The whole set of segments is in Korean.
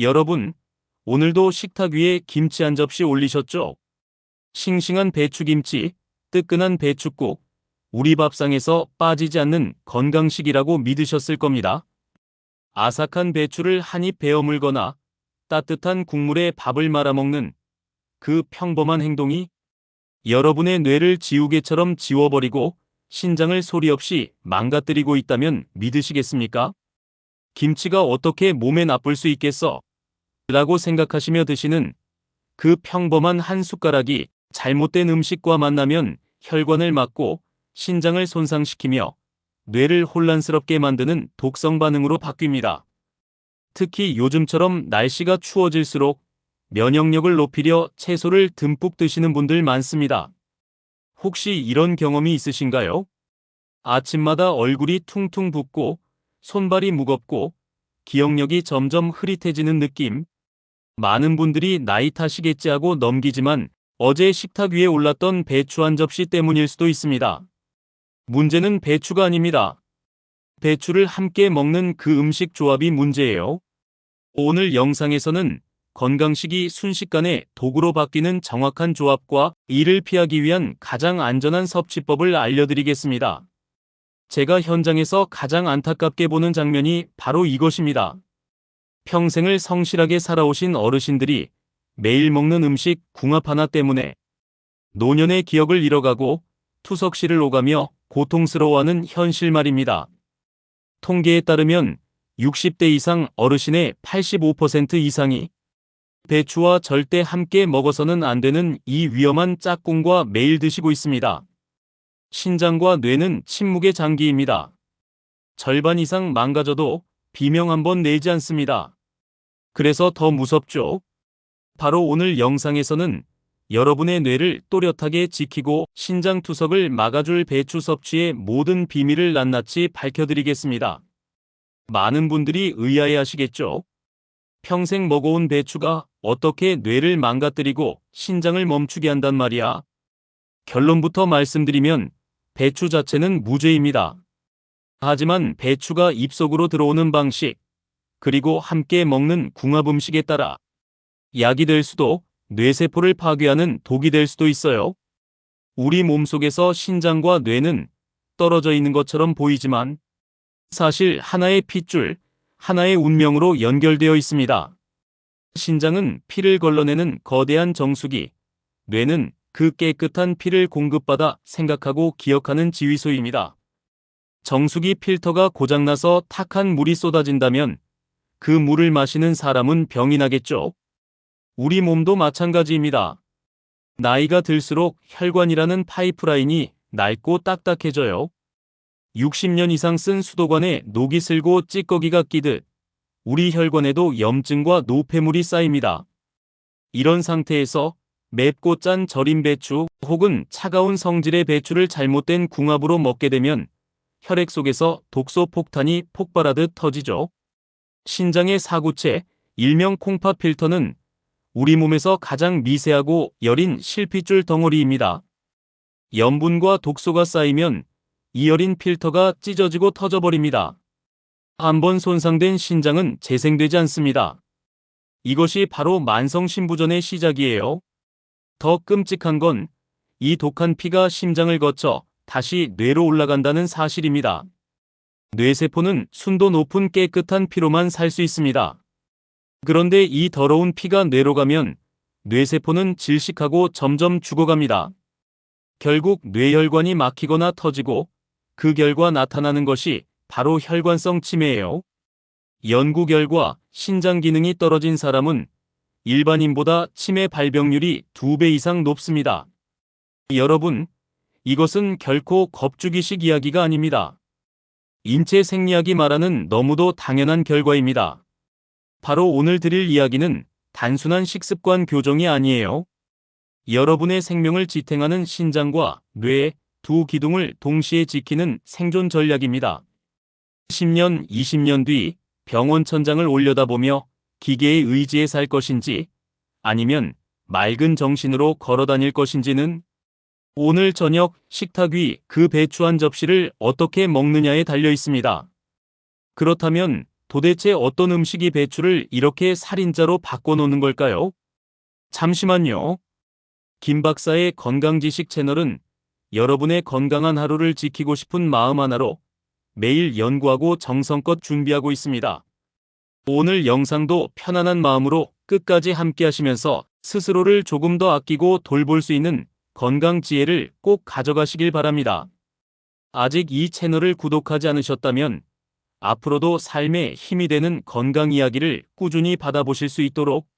여러분, 오늘도 식탁 위에 김치 한 접시 올리셨죠? 싱싱한 배추김치, 뜨끈한 배추국, 우리 밥상에서 빠지지 않는 건강식이라고 믿으셨을 겁니다. 아삭한 배추를 한 입 베어 물거나 따뜻한 국물에 밥을 말아 먹는 그 평범한 행동이 여러분의 뇌를 지우개처럼 지워버리고 신장을 소리 없이 망가뜨리고 있다면 믿으시겠습니까? 김치가 어떻게 몸에 나쁠 수 있겠어? 라고 생각하시며 드시는 그 평범한 한 숟가락이 잘못된 음식과 만나면 혈관을 막고 신장을 손상시키며 뇌를 혼란스럽게 만드는 독성 반응으로 바뀝니다. 특히 요즘처럼 날씨가 추워질수록 면역력을 높이려 채소를 듬뿍 드시는 분들 많습니다. 혹시 이런 경험이 있으신가요? 아침마다 얼굴이 퉁퉁 붓고 손발이 무겁고 기억력이 점점 흐릿해지는 느낌. 많은 분들이 나이 탓이겠지 하고 넘기지만 어제 식탁 위에 올랐던 배추 한 접시 때문일 수도 있습니다. 문제는 배추가 아닙니다. 배추를 함께 먹는 그 음식 조합이 문제예요. 오늘 영상에서는 건강식이 순식간에 도구로 바뀌는 정확한 조합과 이를 피하기 위한 가장 안전한 섭취법을 알려드리겠습니다. 제가 현장에서 가장 안타깝게 보는 장면이 바로 이것입니다. 평생을 성실하게 살아오신 어르신들이 매일 먹는 음식 궁합 하나 때문에 노년의 기억을 잃어가고 투석실을 오가며 고통스러워하는 현실 말입니다. 통계에 따르면 60대 이상 어르신의 85% 이상이 배추와 절대 함께 먹어서는 안 되는 이 위험한 짝꿍과 매일 드시고 있습니다. 신장과 뇌는 침묵의 장기입니다. 절반 이상 망가져도 비명 한번 내지 않습니다. 그래서 더 무섭죠. 바로 오늘 영상에서는 여러분의 뇌를 또렷하게 지키고 신장 투석을 막아줄 배추 섭취의 모든 비밀을 낱낱이 밝혀드리겠습니다. 많은 분들이 의아해 하시겠죠? 평생 먹어온 배추가 어떻게 뇌를 망가뜨리고 신장을 멈추게 한단 말이야. 결론부터 말씀드리면 배추 자체는 무죄입니다. 하지만 배추가 입속으로 들어오는 방식, 그리고 함께 먹는 궁합 음식에 따라 약이 될 수도 뇌세포를 파괴하는 독이 될 수도 있어요. 우리 몸속에서 신장과 뇌는 떨어져 있는 것처럼 보이지만 사실 하나의 핏줄, 하나의 운명으로 연결되어 있습니다. 신장은 피를 걸러내는 거대한 정수기, 뇌는 그 깨끗한 피를 공급받아 생각하고 기억하는 지휘소입니다. 정수기 필터가 고장나서 탁한 물이 쏟아진다면 그 물을 마시는 사람은 병이 나겠죠. 우리 몸도 마찬가지입니다. 나이가 들수록 혈관이라는 파이프라인이 낡고 딱딱해져요. 60년 이상 쓴 수도관에 녹이 슬고 찌꺼기가 끼듯 우리 혈관에도 염증과 노폐물이 쌓입니다. 이런 상태에서 맵고 짠 절임 배추 혹은 차가운 성질의 배추를 잘못된 궁합으로 먹게 되면 혈액 속에서 독소 폭탄이 폭발하듯 터지죠. 신장의 사구체, 일명 콩팥 필터는 우리 몸에서 가장 미세하고 여린 실핏줄 덩어리입니다. 염분과 독소가 쌓이면 이 여린 필터가 찢어지고 터져버립니다. 한번 손상된 신장은 재생되지 않습니다. 이것이 바로 만성신부전의 시작이에요. 더 끔찍한 건 이 독한 피가 심장을 거쳐 다시 뇌로 올라간다는 사실입니다. 뇌세포는 순도 높은 깨끗한 피로만 살 수 있습니다. 그런데 이 더러운 피가 뇌로 가면 뇌세포는 질식하고 점점 죽어갑니다. 결국 뇌혈관이 막히거나 터지고 그 결과 나타나는 것이 바로 혈관성 치매예요. 연구 결과 신장 기능이 떨어진 사람은 일반인보다 치매 발병률이 2배 이상 높습니다. 여러분, 이것은 결코 겁주기식 이야기가 아닙니다. 인체 생리학이 말하는 너무도 당연한 결과입니다. 바로 오늘 드릴 이야기는 단순한 식습관 교정이 아니에요. 여러분의 생명을 지탱하는 신장과 뇌두 기둥을 동시에 지키는 생존 전략입니다. 10년, 20년 뒤 병원 천장을 올려다보며 기계의 의지에 살 것인지 아니면 맑은 정신으로 걸어 다닐 것인지는 오늘 저녁 식탁 위 그 배추 한 접시를 어떻게 먹느냐에 달려 있습니다. 그렇다면 도대체 어떤 음식이 배추를 이렇게 살인자로 바꿔놓는 걸까요? 잠시만요. 김 박사의 건강지식 채널은 여러분의 건강한 하루를 지키고 싶은 마음 하나로 매일 연구하고 정성껏 준비하고 있습니다. 오늘 영상도 편안한 마음으로 끝까지 함께 하시면서 스스로를 조금 더 아끼고 돌볼 수 있는 건강 지혜를 꼭 가져가시길 바랍니다. 아직 이 채널을 구독하지 않으셨다면 앞으로도 삶에 힘이 되는 건강 이야기를 꾸준히 받아보실 수 있도록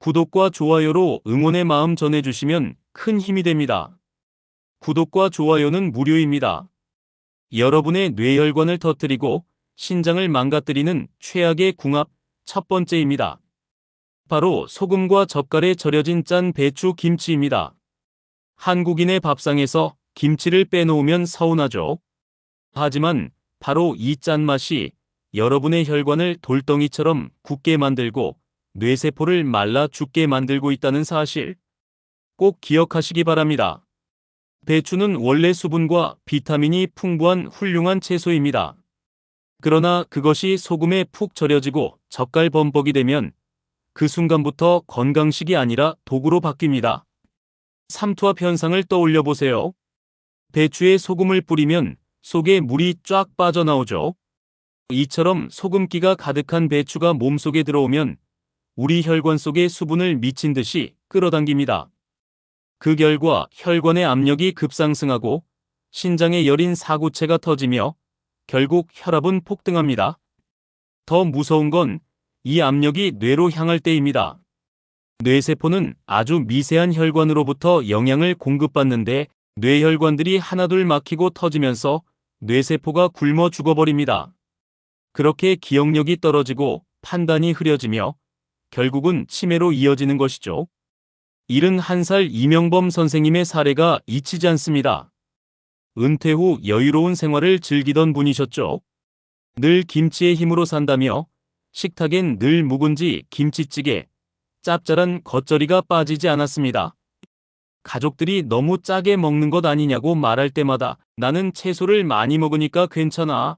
구독과 좋아요로 응원의 마음 전해주시면 큰 힘이 됩니다. 구독과 좋아요는 무료입니다. 여러분의 뇌혈관을 터뜨리고 신장을 망가뜨리는 최악의 궁합 첫 번째입니다. 바로 소금과 젓갈에 절여진 짠 배추 김치입니다. 한국인의 밥상에서 김치를 빼놓으면 서운하죠. 하지만 바로 이 짠맛이 여러분의 혈관을 돌덩이처럼 굳게 만들고 뇌세포를 말라 죽게 만들고 있다는 사실 꼭 기억하시기 바랍니다. 배추는 원래 수분과 비타민이 풍부한 훌륭한 채소입니다. 그러나 그것이 소금에 푹 절여지고 젓갈 범벅이 되면 그 순간부터 건강식이 아니라 도구로 바뀝니다. 삼투압 현상을 떠올려 보세요. 배추에 소금을 뿌리면 속에 물이 쫙 빠져나오죠. 이처럼 소금기가 가득한 배추가 몸속에 들어오면 우리 혈관 속의 수분을 미친 듯이 끌어당깁니다. 그 결과 혈관의 압력이 급상승하고 신장의 여린 사구체가 터지며 결국 혈압은 폭등합니다. 더 무서운 건 이 압력이 뇌로 향할 때입니다. 뇌세포는 아주 미세한 혈관으로부터 영양을 공급받는데 뇌혈관들이 하나둘 막히고 터지면서 뇌세포가 굶어 죽어버립니다. 그렇게 기억력이 떨어지고 판단이 흐려지며 결국은 치매로 이어지는 것이죠. 71살 이명범 선생님의 사례가 잊히지 않습니다. 은퇴 후 여유로운 생활을 즐기던 분이셨죠. 늘 김치의 힘으로 산다며 식탁엔 늘 묵은지 김치찌개, 짭짤한 겉절이가 빠지지 않았습니다. 가족들이 너무 짜게 먹는 것 아니냐고 말할 때마다 나는 채소를 많이 먹으니까 괜찮아.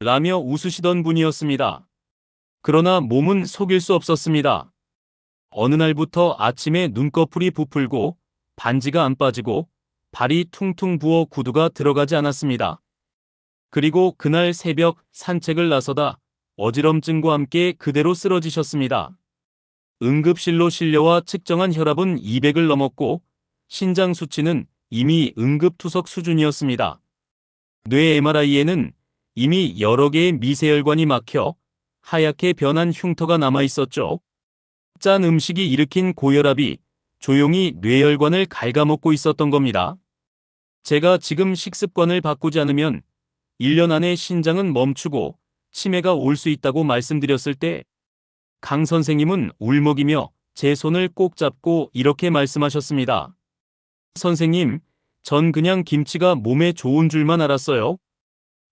라며 웃으시던 분이었습니다. 그러나 몸은 속일 수 없었습니다. 어느 날부터 아침에 눈꺼풀이 부풀고 반지가 안 빠지고 발이 퉁퉁 부어 구두가 들어가지 않았습니다. 그리고 그날 새벽 산책을 나서다 어지럼증과 함께 그대로 쓰러지셨습니다. 응급실로 실려와 측정한 혈압은 200을 넘었고 신장 수치는 이미 응급투석 수준이었습니다. 뇌 MRI에는 이미 여러 개의 미세혈관이 막혀 하얗게 변한 흉터가 남아 있었죠. 짠 음식이 일으킨 고혈압이 조용히 뇌혈관을 갉아먹고 있었던 겁니다. 제가 지금 식습관을 바꾸지 않으면 1년 안에 신장은 멈추고 치매가 올 수 있다고 말씀드렸을 때 강 선생님은 울먹이며 제 손을 꼭 잡고 이렇게 말씀하셨습니다. 선생님, 전 그냥 김치가 몸에 좋은 줄만 알았어요.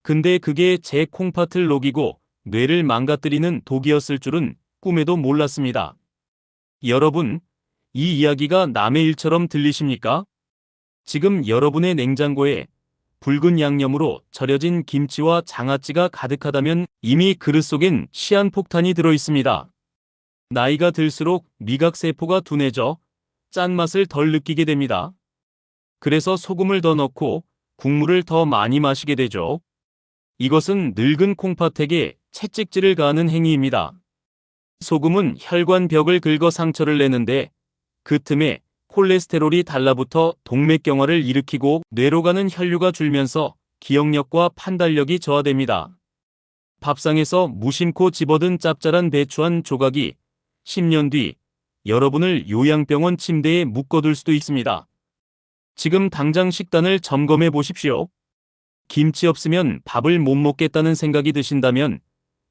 근데 그게 제 콩팥을 녹이고 뇌를 망가뜨리는 독이었을 줄은 꿈에도 몰랐습니다. 여러분, 이 이야기가 남의 일처럼 들리십니까? 지금 여러분의 냉장고에 붉은 양념으로 절여진 김치와 장아찌가 가득하다면 이미 그릇 속엔 시한폭탄이 들어 있습니다. 나이가 들수록 미각세포가 둔해져 짠맛을 덜 느끼게 됩니다. 그래서 소금을 더 넣고 국물을 더 많이 마시게 되죠. 이것은 늙은 콩팥에게 채찍질을 가하는 행위입니다. 소금은 혈관 벽을 긁어 상처를 내는데 그 틈에 콜레스테롤이 달라붙어 동맥경화를 일으키고 뇌로 가는 혈류가 줄면서 기억력과 판단력이 저하됩니다. 밥상에서 무심코 집어든 짭짤한 배추 한 조각이 10년 뒤 여러분을 요양병원 침대에 묶어둘 수도 있습니다. 지금 당장 식단을 점검해 보십시오. 김치 없으면 밥을 못 먹겠다는 생각이 드신다면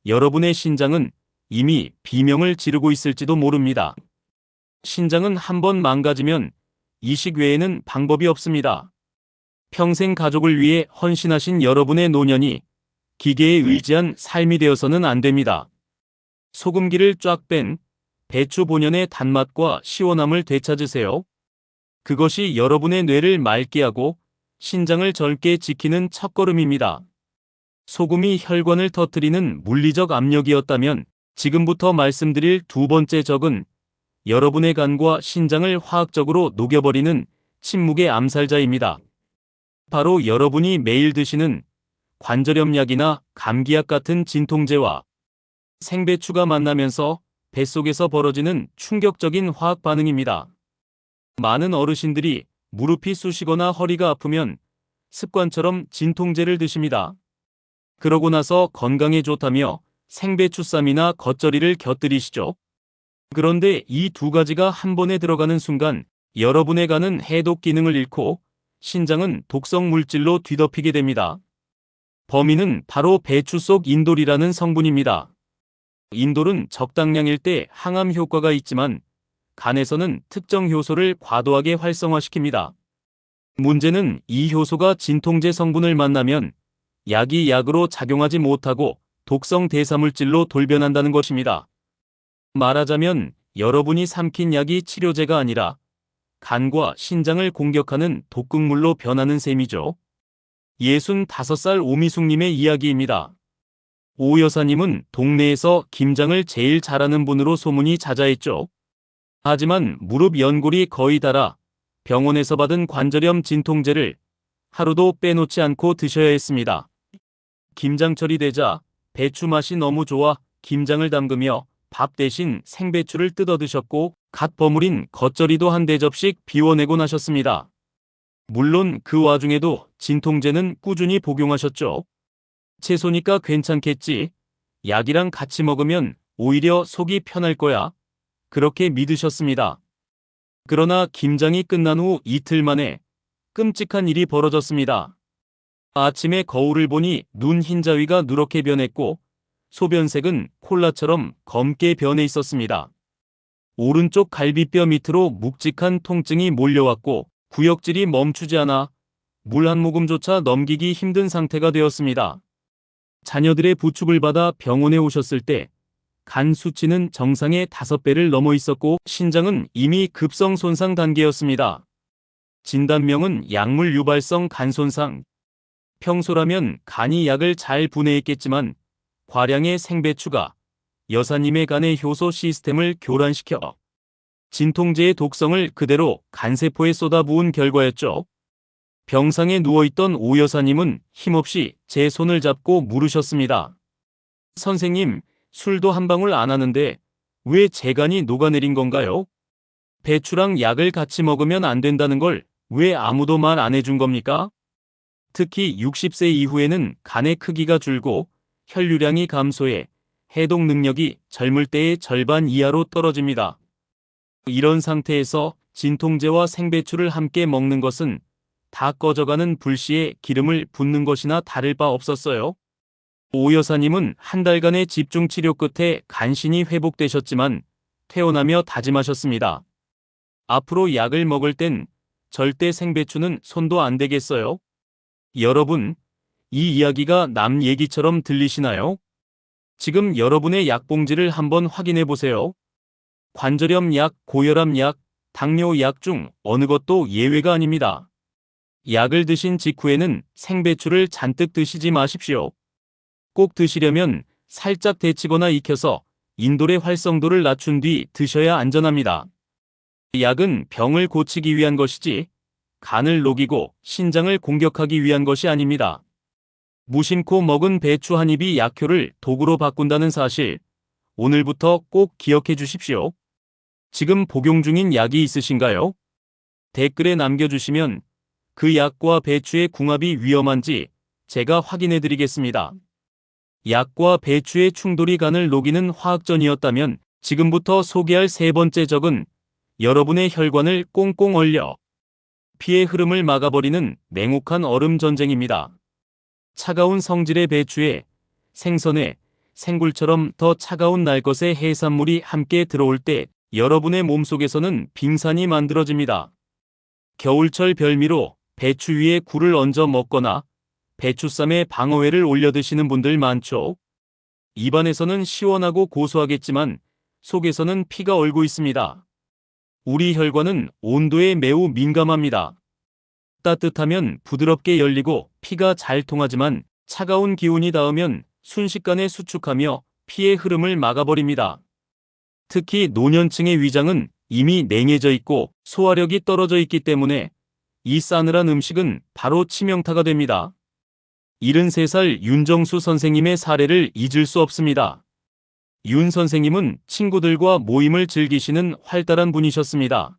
여러분의 신장은 이미 비명을 지르고 있을지도 모릅니다. 신장은 한번 망가지면 이식 외에는 방법이 없습니다. 평생 가족을 위해 헌신하신 여러분의 노년이 기계에 의지한 삶이 되어서는 안 됩니다. 소금기를 쫙 뺀 배추 본연의 단맛과 시원함을 되찾으세요. 그것이 여러분의 뇌를 맑게 하고 신장을 젊게 지키는 첫걸음입니다. 소금이 혈관을 터뜨리는 물리적 압력이었다면 지금부터 말씀드릴 두 번째 적은 여러분의 간과 신장을 화학적으로 녹여버리는 침묵의 암살자입니다. 바로 여러분이 매일 드시는 관절염약이나 감기약 같은 진통제와 생배추가 만나면서 뱃속에서 벌어지는 충격적인 화학 반응입니다. 많은 어르신들이 무릎이 쑤시거나 허리가 아프면 습관처럼 진통제를 드십니다. 그러고 나서 건강에 좋다며 생배추쌈이나 겉절이를 곁들이시죠. 그런데 이 두 가지가 한 번에 들어가는 순간 여러분의 간은 해독 기능을 잃고 신장은 독성 물질로 뒤덮이게 됩니다. 범인은 바로 배추 속 인돌이라는 성분입니다. 인돌은 적당량일 때 항암 효과가 있지만 간에서는 특정 효소를 과도하게 활성화시킵니다. 문제는 이 효소가 진통제 성분을 만나면 약이 약으로 작용하지 못하고 독성 대사물질로 돌변한다는 것입니다. 말하자면 여러분이 삼킨 약이 치료제가 아니라 간과 신장을 공격하는 독극물로 변하는 셈이죠. 65살 오미숙님의 이야기입니다. 오 여사님은 동네에서 김장을 제일 잘하는 분으로 소문이 자자했죠. 하지만 무릎 연골이 거의 닳아 병원에서 받은 관절염 진통제를 하루도 빼놓지 않고 드셔야 했습니다. 김장철이 되자 배추 맛이 너무 좋아 김장을 담그며 밥 대신 생배추를 뜯어 드셨고 갓 버무린 겉절이도 한 대접씩 비워내고 나셨습니다. 물론 그 와중에도 진통제는 꾸준히 복용하셨죠. 채소니까 괜찮겠지. 약이랑 같이 먹으면 오히려 속이 편할 거야. 그렇게 믿으셨습니다. 그러나 김장이 끝난 후 이틀 만에 끔찍한 일이 벌어졌습니다. 아침에 거울을 보니 눈 흰자위가 누렇게 변했고 소변색은 콜라처럼 검게 변해 있었습니다. 오른쪽 갈비뼈 밑으로 묵직한 통증이 몰려왔고 구역질이 멈추지 않아 물 한 모금조차 넘기기 힘든 상태가 되었습니다. 자녀들의 부축을 받아 병원에 오셨을 때 간 수치는 정상의 5배를 넘어 있었고 신장은 이미 급성 손상 단계였습니다. 진단명은 약물 유발성 간 손상. 평소라면 간이 약을 잘 분해했겠지만 과량의 생배추가 여사님의 간의 효소 시스템을 교란시켜 진통제의 독성을 그대로 간세포에 쏟아부은 결과였죠. 병상에 누워있던 오 여사님은 힘없이 제 손을 잡고 물으셨습니다. 선생님, 술도 한 방울 안 하는데 왜 제 간이 녹아내린 건가요? 배추랑 약을 같이 먹으면 안 된다는 걸 왜 아무도 말 안 해준 겁니까? 특히 60세 이후에는 간의 크기가 줄고 혈류량이 감소해 해독 능력이 젊을 때의 절반 이하로 떨어집니다. 이런 상태에서 진통제와 생배추를 함께 먹는 것은 다 꺼져가는 불씨에 기름을 붓는 것이나 다를 바 없었어요. 오 여사님은 한 달간의 집중 치료 끝에 간신히 회복되셨지만 퇴원하며 다짐하셨습니다. 앞으로 약을 먹을 땐 절대 생배추는 손도 안 대겠어요. 여러분, 이 이야기가 남 얘기처럼 들리시나요? 지금 여러분의 약봉지를 한번 확인해 보세요. 관절염 약, 고혈압 약, 당뇨 약 중 어느 것도 예외가 아닙니다. 약을 드신 직후에는 생배추를 잔뜩 드시지 마십시오. 꼭 드시려면 살짝 데치거나 익혀서 인돌의 활성도를 낮춘 뒤 드셔야 안전합니다. 약은 병을 고치기 위한 것이지 간을 녹이고 신장을 공격하기 위한 것이 아닙니다. 무심코 먹은 배추 한 입이 약효를 독으로 바꾼다는 사실 오늘부터 꼭 기억해 주십시오. 지금 복용 중인 약이 있으신가요? 댓글에 남겨주시면 그 약과 배추의 궁합이 위험한지 제가 확인해 드리겠습니다. 약과 배추의 충돌이 간을 녹이는 화학전이었다면 지금부터 소개할 세 번째 적은 여러분의 혈관을 꽁꽁 얼려 피의 흐름을 막아버리는 냉혹한 얼음 전쟁입니다. 차가운 성질의 배추에 생선에 생굴처럼 더 차가운 날것의 해산물이 함께 들어올 때 여러분의 몸속에서는 빙산이 만들어집니다. 겨울철 별미로 배추 위에 굴을 얹어 먹거나 배추쌈에 방어회를 올려 드시는 분들 많죠. 입안에서는 시원하고 고소하겠지만 속에서는 피가 얼고 있습니다. 우리 혈관은 온도에 매우 민감합니다. 따뜻하면 부드럽게 열리고 피가 잘 통하지만 차가운 기운이 닿으면 순식간에 수축하며 피의 흐름을 막아버립니다. 특히 노년층의 위장은 이미 냉해져 있고 소화력이 떨어져 있기 때문에 이 싸늘한 음식은 바로 치명타가 됩니다. 73살 윤정수 선생님의 사례를 잊을 수 없습니다. 윤 선생님은 친구들과 모임을 즐기시는 활달한 분이셨습니다.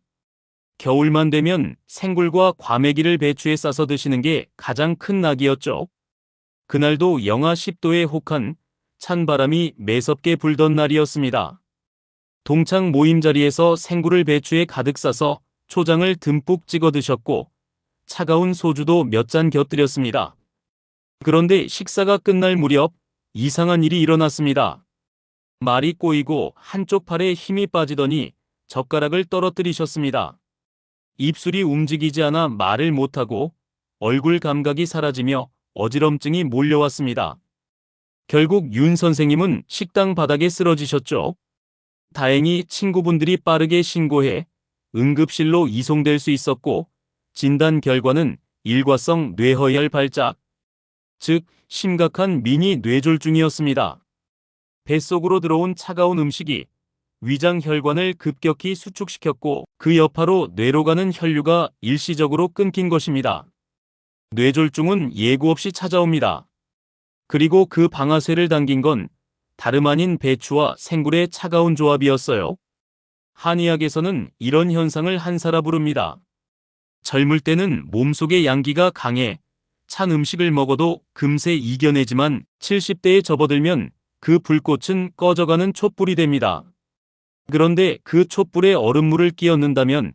겨울만 되면 생굴과 과메기를 배추에 싸서 드시는 게 가장 큰 낙이었죠. 그날도 영하 10도의 혹한 찬 바람이 매섭게 불던 날이었습니다. 동창 모임 자리에서 생굴을 배추에 가득 싸서 초장을 듬뿍 찍어 드셨고 차가운 소주도 몇 잔 곁들였습니다. 그런데 식사가 끝날 무렵 이상한 일이 일어났습니다. 말이 꼬이고 한쪽 팔에 힘이 빠지더니 젓가락을 떨어뜨리셨습니다. 입술이 움직이지 않아 말을 못하고 얼굴 감각이 사라지며 어지럼증이 몰려왔습니다. 결국 윤 선생님은 식당 바닥에 쓰러지셨죠. 다행히 친구분들이 빠르게 신고해 응급실로 이송될 수 있었고 진단 결과는 일과성 뇌허혈 발작, 즉 심각한 미니 뇌졸중이었습니다. 뱃속으로 들어온 차가운 음식이 위장 혈관을 급격히 수축시켰고 그 여파로 뇌로 가는 혈류가 일시적으로 끊긴 것입니다. 뇌졸중은 예고 없이 찾아옵니다. 그리고 그 방아쇠를 당긴 건 다름 아닌 배추와 생굴의 차가운 조합이었어요. 한의학에서는 이런 현상을 한사라 부릅니다. 젊을 때는 몸속의 양기가 강해 찬 음식을 먹어도 금세 이겨내지만 70대에 접어들면 그 불꽃은 꺼져가는 촛불이 됩니다. 그런데 그 촛불에 얼음물을 끼얹는다면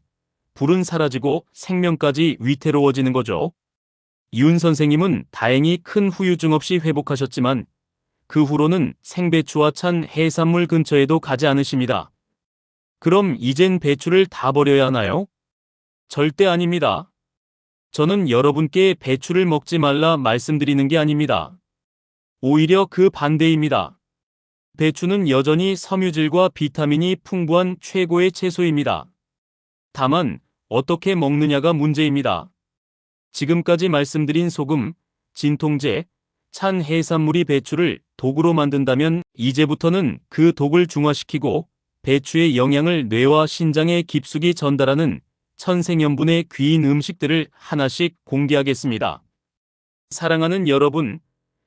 불은 사라지고 생명까지 위태로워지는 거죠. 윤 선생님은 다행히 큰 후유증 없이 회복하셨지만 그 후로는 생배추와 찬 해산물 근처에도 가지 않으십니다. 그럼 이젠 배추를 다 버려야 하나요? 절대 아닙니다. 저는 여러분께 배추를 먹지 말라 말씀드리는 게 아닙니다. 오히려 그 반대입니다. 배추는 여전히 섬유질과 비타민이 풍부한 최고의 채소입니다. 다만 어떻게 먹느냐가 문제입니다. 지금까지 말씀드린 소금, 진통제, 찬 해산물이 배추를 독으로 만든다면 이제부터는 그 독을 중화시키고 배추의 영양을 뇌와 신장에 깊숙이 전달하는 천생연분의 귀인 음식들을 하나씩 공개하겠습니다. 사랑하는 여러분,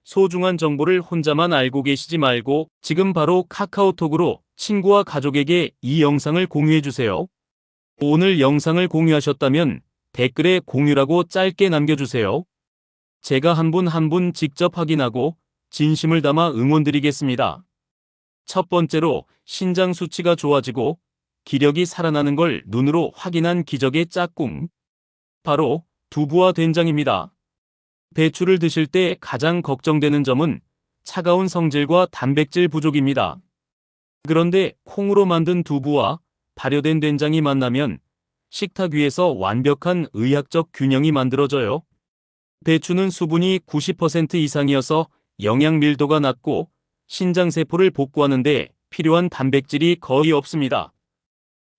소중한 정보를 혼자만 알고 계시지 말고 지금 바로 카카오톡으로 친구와 가족에게 이 영상을 공유해주세요. 오늘 영상을 공유하셨다면 댓글에 공유라고 짧게 남겨주세요. 제가 한 분 한분 직접 확인하고 진심을 담아 응원드리겠습니다. 첫 번째로 신장 수치가 좋아지고 기력이 살아나는 걸 눈으로 확인한 기적의 짝꿍. 바로 두부와 된장입니다. 배추를 드실 때 가장 걱정되는 점은 차가운 성질과 단백질 부족입니다. 그런데 콩으로 만든 두부와 발효된 된장이 만나면 식탁 위에서 완벽한 의학적 균형이 만들어져요. 배추는 수분이 90% 이상이어서 영양 밀도가 낮고 신장세포를 복구하는데 필요한 단백질이 거의 없습니다.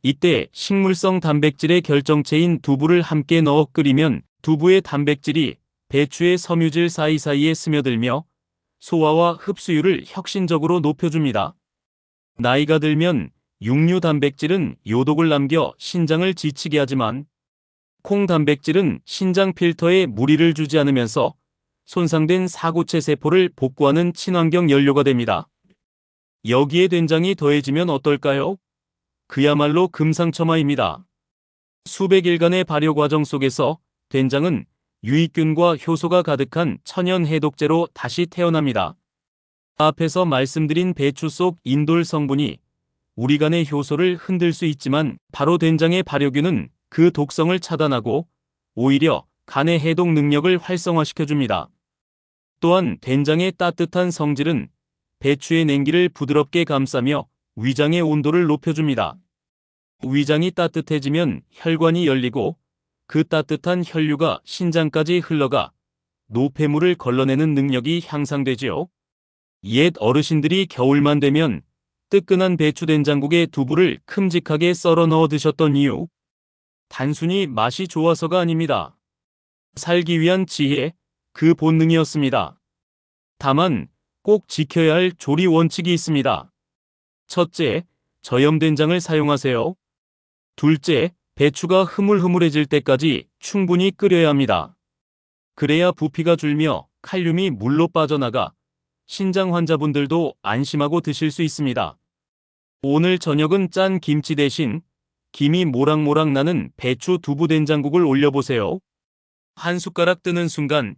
이때 식물성 단백질의 결정체인 두부를 함께 넣어 끓이면 두부의 단백질이 배추의 섬유질 사이사이에 스며들며 소화와 흡수율을 혁신적으로 높여줍니다. 나이가 들면 육류 단백질은 요독을 남겨 신장을 지치게 하지만 콩 단백질은 신장 필터에 무리를 주지 않으면서 손상된 사고체 세포를 복구하는 친환경 연료가 됩니다. 여기에 된장이 더해지면 어떨까요? 그야말로 금상첨화입니다. 수백 일간의 발효 과정 속에서 된장은 유익균과 효소가 가득한 천연 해독제로 다시 태어납니다. 앞에서 말씀드린 배추 속 인돌 성분이 우리 간의 효소를 흔들 수 있지만 바로 된장의 발효균은 그 독성을 차단하고 오히려 간의 해독 능력을 활성화시켜줍니다. 또한 된장의 따뜻한 성질은 배추의 냉기를 부드럽게 감싸며 위장의 온도를 높여줍니다. 위장이 따뜻해지면 혈관이 열리고 그 따뜻한 혈류가 신장까지 흘러가 노폐물을 걸러내는 능력이 향상되지요. 옛 어르신들이 겨울만 되면 뜨끈한 배추 된장국에 두부를 큼직하게 썰어 넣어 드셨던 이유. 단순히 맛이 좋아서가 아닙니다. 살기 위한 지혜, 그 본능이었습니다. 다만 꼭 지켜야 할 조리 원칙이 있습니다. 첫째, 저염된장을 사용하세요. 둘째, 배추가 흐물흐물해질 때까지 충분히 끓여야 합니다. 그래야 부피가 줄며 칼륨이 물로 빠져나가 신장 환자분들도 안심하고 드실 수 있습니다. 오늘 저녁은 짠 김치 대신 김이 모락모락 나는 배추 두부 된장국을 올려보세요. 한 숟가락 뜨는 순간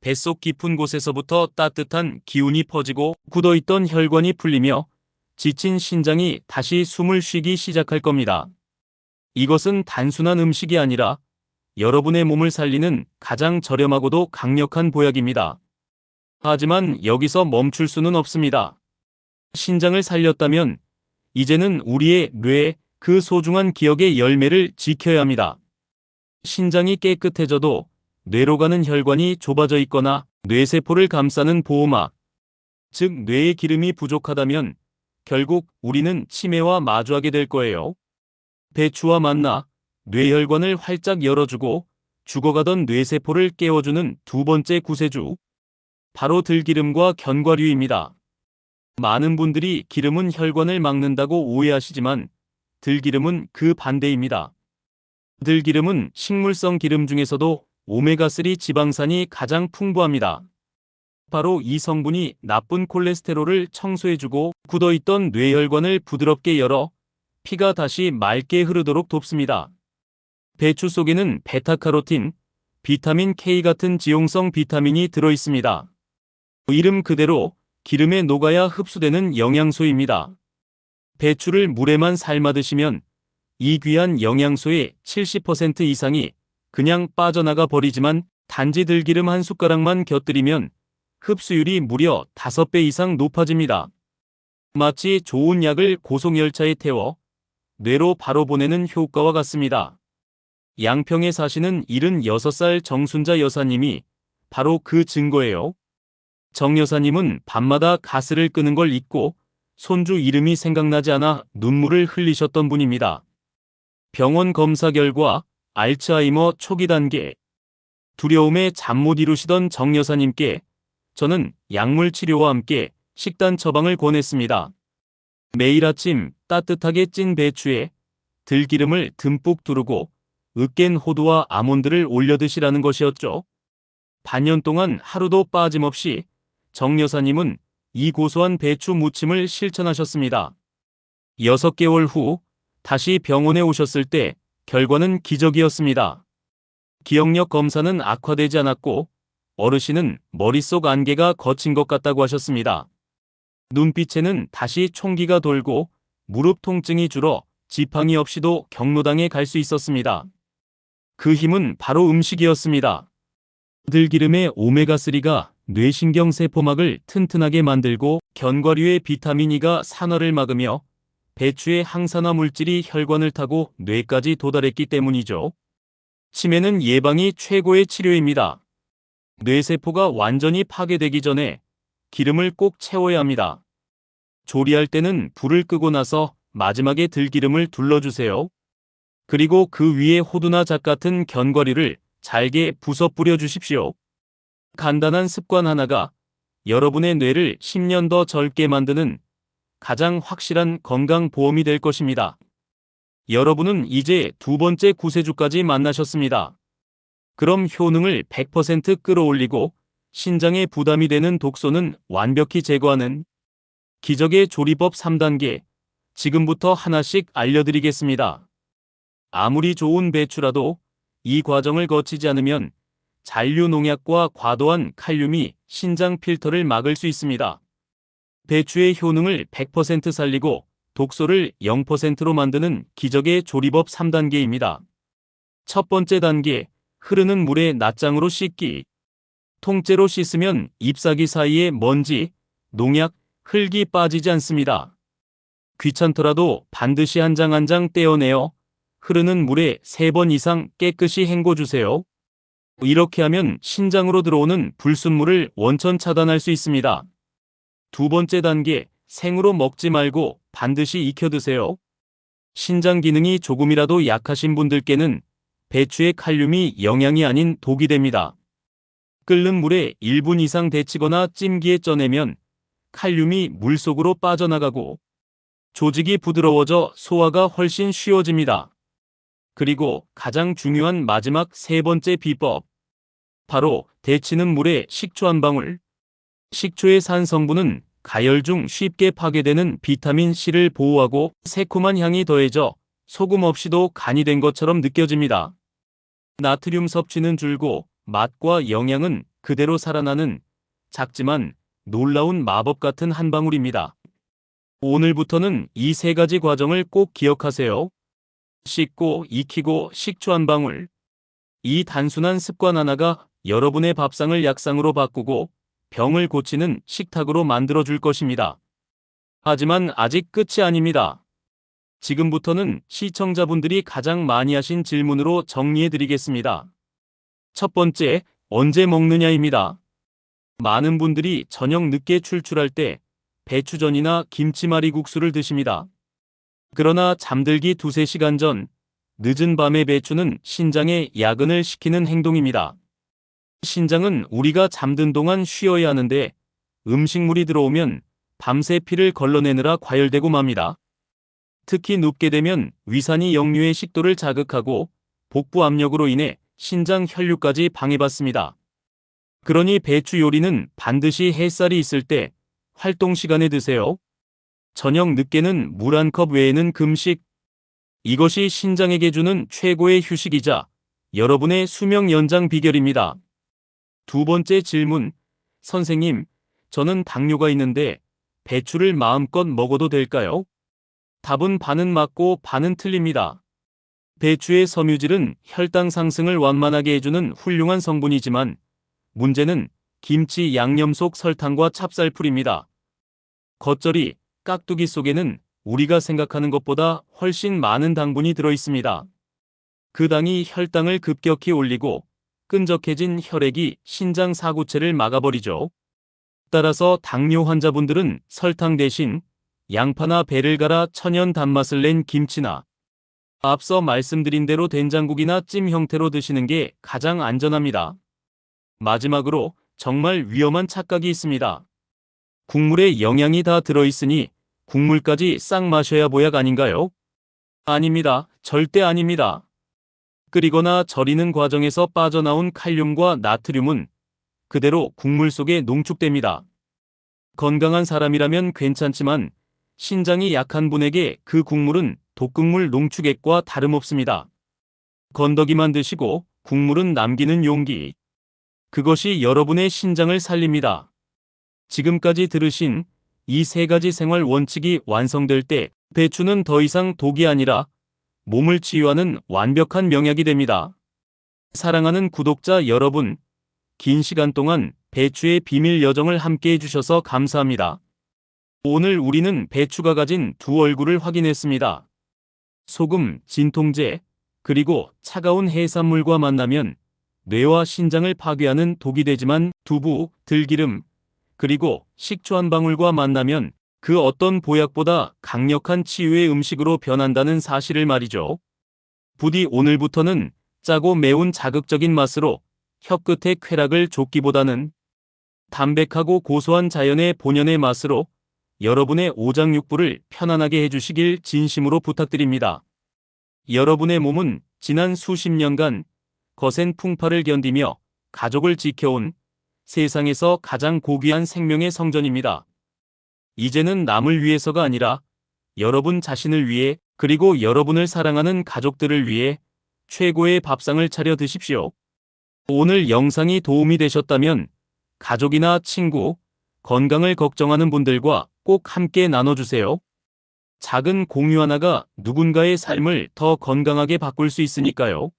뱃속 깊은 곳에서부터 따뜻한 기운이 퍼지고 굳어있던 혈관이 풀리며 지친 신장이 다시 숨을 쉬기 시작할 겁니다. 이것은 단순한 음식이 아니라 여러분의 몸을 살리는 가장 저렴하고도 강력한 보약입니다. 하지만 여기서 멈출 수는 없습니다. 신장을 살렸다면 이제는 우리의 뇌, 그 소중한 기억의 열매를 지켜야 합니다. 신장이 깨끗해져도 뇌로 가는 혈관이 좁아져 있거나 뇌세포를 감싸는 보호막, 즉 뇌의 기름이 부족하다면 결국 우리는 치매와 마주하게 될 거예요. 배추와 만나 뇌혈관을 활짝 열어주고 죽어가던 뇌세포를 깨워주는 두 번째 구세주. 바로 들기름과 견과류입니다. 많은 분들이 기름은 혈관을 막는다고 오해하시지만 들기름은 그 반대입니다. 들기름은 식물성 기름 중에서도 오메가3 지방산이 가장 풍부합니다. 바로 이 성분이 나쁜 콜레스테롤을 청소해주고 굳어있던 뇌혈관을 부드럽게 열어 피가 다시 맑게 흐르도록 돕습니다. 배추 속에는 베타카로틴, 비타민 K 같은 지용성 비타민이 들어있습니다. 이름 그대로 기름에 녹아야 흡수되는 영양소입니다. 배추를 물에만 삶아 드시면 이 귀한 영양소의 70% 이상이 그냥 빠져나가 버리지만 단지 들기름 한 숟가락만 곁들이면 흡수율이 무려 5배 이상 높아집니다. 마치 좋은 약을 고속열차에 태워 뇌로 바로 보내는 효과와 같습니다. 양평에 사시는 76살 정순자 여사님이 바로 그 증거예요. 정 여사님은 밤마다 가스를 끄는 걸 잊고 손주 이름이 생각나지 않아 눈물을 흘리셨던 분입니다. 병원 검사 결과 알츠하이머 초기 단계. 두려움에 잠 못 이루시던 정 여사님께 저는 약물 치료와 함께 식단 처방을 권했습니다. 매일 아침 따뜻하게 찐 배추에 들기름을 듬뿍 두르고 으깬 호두와 아몬드를 올려 드시라는 것이었죠. 반년 동안 하루도 빠짐없이 정 여사님은 이 고소한 배추 무침을 실천하셨습니다. 6개월 후 다시 병원에 오셨을 때 결과는 기적이었습니다. 기억력 검사는 악화되지 않았고 어르신은 머릿속 안개가 거친 것 같다고 하셨습니다. 눈빛에는 다시 총기가 돌고 무릎 통증이 줄어 지팡이 없이도 경로당에 갈 수 있었습니다. 그 힘은 바로 음식이었습니다. 들기름의 오메가3가 뇌신경 세포막을 튼튼하게 만들고 견과류의 비타민 E가 산화를 막으며 배추의 항산화 물질이 혈관을 타고 뇌까지 도달했기 때문이죠. 치매는 예방이 최고의 치료입니다. 뇌세포가 완전히 파괴되기 전에 기름을 꼭 채워야 합니다. 조리할 때는 불을 끄고 나서 마지막에 들기름을 둘러주세요. 그리고 그 위에 호두나 잣 같은 견과류를 잘게 부숴 뿌려 주십시오. 간단한 습관 하나가 여러분의 뇌를 10년 더 젊게 만드는 가장 확실한 건강 보험이 될 것입니다. 여러분은 이제 두 번째 구세주까지 만나셨습니다. 그럼 효능을 100% 끌어올리고 신장에 부담이 되는 독소는 완벽히 제거하는 기적의 조리법 3단계 지금부터 하나씩 알려드리겠습니다. 아무리 좋은 배추라도 이 과정을 거치지 않으면 잔류 농약과 과도한 칼륨이 신장 필터를 막을 수 있습니다. 배추의 효능을 100% 살리고 독소를 0%로 만드는 기적의 조리법 3단계입니다. 첫 번째 단계, 흐르는 물에 낫장으로 씻기. 통째로 씻으면 잎사귀 사이에 먼지, 농약, 흙이 빠지지 않습니다. 귀찮더라도 반드시 한 장 한장 떼어내어 흐르는 물에 3번 이상 깨끗이 헹궈주세요. 이렇게 하면 신장으로 들어오는 불순물을 원천 차단할 수 있습니다. 두 번째 단계, 생으로 먹지 말고 반드시 익혀 드세요. 신장 기능이 조금이라도 약하신 분들께는 배추의 칼륨이 영양이 아닌 독이 됩니다. 끓는 물에 1분 이상 데치거나 찜기에 쪄내면 칼륨이 물속으로 빠져나가고 조직이 부드러워져 소화가 훨씬 쉬워집니다. 그리고 가장 중요한 마지막 세 번째 비법. 바로 데치는 물에 식초 한 방울. 식초의 산 성분은 가열 중 쉽게 파괴되는 비타민 C를 보호하고 새콤한 향이 더해져 소금 없이도 간이 된 것처럼 느껴집니다. 나트륨 섭취는 줄고 맛과 영양은 그대로 살아나는 작지만 놀라운 마법 같은 한 방울입니다. 오늘부터는 이 세 가지 과정을 꼭 기억하세요. 씻고 익히고 식초 한 방울. 이 단순한 습관 하나가 여러분의 밥상을 약상으로 바꾸고 병을 고치는 식탁으로 만들어 줄 것입니다. 하지만 아직 끝이 아닙니다. 지금부터는 시청자분들이 가장 많이 하신 질문으로 정리해 드리겠습니다. 첫 번째, 언제 먹느냐입니다. 많은 분들이 저녁 늦게 출출할 때 배추전이나 김치말이 국수를 드십니다. 그러나 잠들기 두세 시간 전 늦은 밤의 배추는 신장에 야근을 시키는 행동입니다. 신장은 우리가 잠든 동안 쉬어야 하는데 음식물이 들어오면 밤새 피를 걸러내느라 과열되고 맙니다. 특히 눕게 되면 위산이 역류의 식도를 자극하고 복부 압력으로 인해 신장 혈류까지 방해받습니다. 그러니 배추 요리는 반드시 햇살이 있을 때 활동 시간에 드세요. 저녁 늦게는 물 한 컵 외에는 금식. 이것이 신장에게 주는 최고의 휴식이자 여러분의 수명 연장 비결입니다. 두 번째 질문. 선생님, 저는 당뇨가 있는데 배추를 마음껏 먹어도 될까요? 답은 반은 맞고 반은 틀립니다. 배추의 섬유질은 혈당 상승을 완만하게 해주는 훌륭한 성분이지만 문제는 김치 양념 속 설탕과 찹쌀풀입니다. 겉절이, 깍두기 속에는 우리가 생각하는 것보다 훨씬 많은 당분이 들어 있습니다. 그 당이 혈당을 급격히 올리고 끈적해진 혈액이 신장 사구체를 막아버리죠. 따라서 당뇨 환자분들은 설탕 대신 양파나 배를 갈아 천연 단맛을 낸 김치나 앞서 말씀드린 대로 된장국이나 찜 형태로 드시는 게 가장 안전합니다. 마지막으로 정말 위험한 착각이 있습니다. 국물에 영양이 다 들어있으니 국물까지 싹 마셔야 보약 아닌가요? 아닙니다. 절대 아닙니다. 끓이거나 절이는 과정에서 빠져나온 칼륨과 나트륨은 그대로 국물 속에 농축됩니다. 건강한 사람이라면 괜찮지만 신장이 약한 분에게 그 국물은 독극물 농축액과 다름없습니다. 건더기만 드시고 국물은 남기는 용기. 그것이 여러분의 신장을 살립니다. 지금까지 들으신 이 세 가지 생활 원칙이 완성될 때 배추는 더 이상 독이 아니라 몸을 치유하는 완벽한 명약이 됩니다. 사랑하는 구독자 여러분, 긴 시간 동안 배추의 비밀 여정을 함께 해주셔서 감사합니다. 오늘 우리는 배추가 가진 두 얼굴을 확인했습니다. 소금, 진통제, 그리고 차가운 해산물과 만나면 뇌와 신장을 파괴하는 독이 되지만 두부, 들기름, 그리고 식초 한 방울과 만나면 그 어떤 보약보다 강력한 치유의 음식으로 변한다는 사실을 말이죠. 부디 오늘부터는 짜고 매운 자극적인 맛으로 혀끝의 쾌락을 줬기보다는 담백하고 고소한 자연의 본연의 맛으로 여러분의 오장육부를 편안하게 해주시길 진심으로 부탁드립니다. 여러분의 몸은 지난 수십 년간 거센 풍파를 견디며 가족을 지켜온 세상에서 가장 고귀한 생명의 성전입니다. 이제는 남을 위해서가 아니라 여러분 자신을 위해 그리고 여러분을 사랑하는 가족들을 위해 최고의 밥상을 차려 드십시오. 오늘 영상이 도움이 되셨다면 가족이나 친구, 건강을 걱정하는 분들과 꼭 함께 나눠주세요. 작은 공유 하나가 누군가의 삶을 더 건강하게 바꿀 수 있으니까요.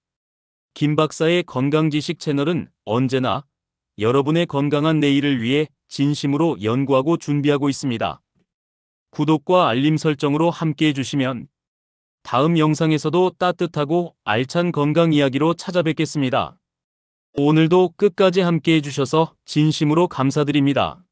김 박사의 건강지식 채널은 언제나 여러분의 건강한 내일을 위해 진심으로 연구하고 준비하고 있습니다. 구독과 알림 설정으로 함께 해주시면 다음 영상에서도 따뜻하고 알찬 건강 이야기로 찾아뵙겠습니다. 오늘도 끝까지 함께 해주셔서 진심으로 감사드립니다.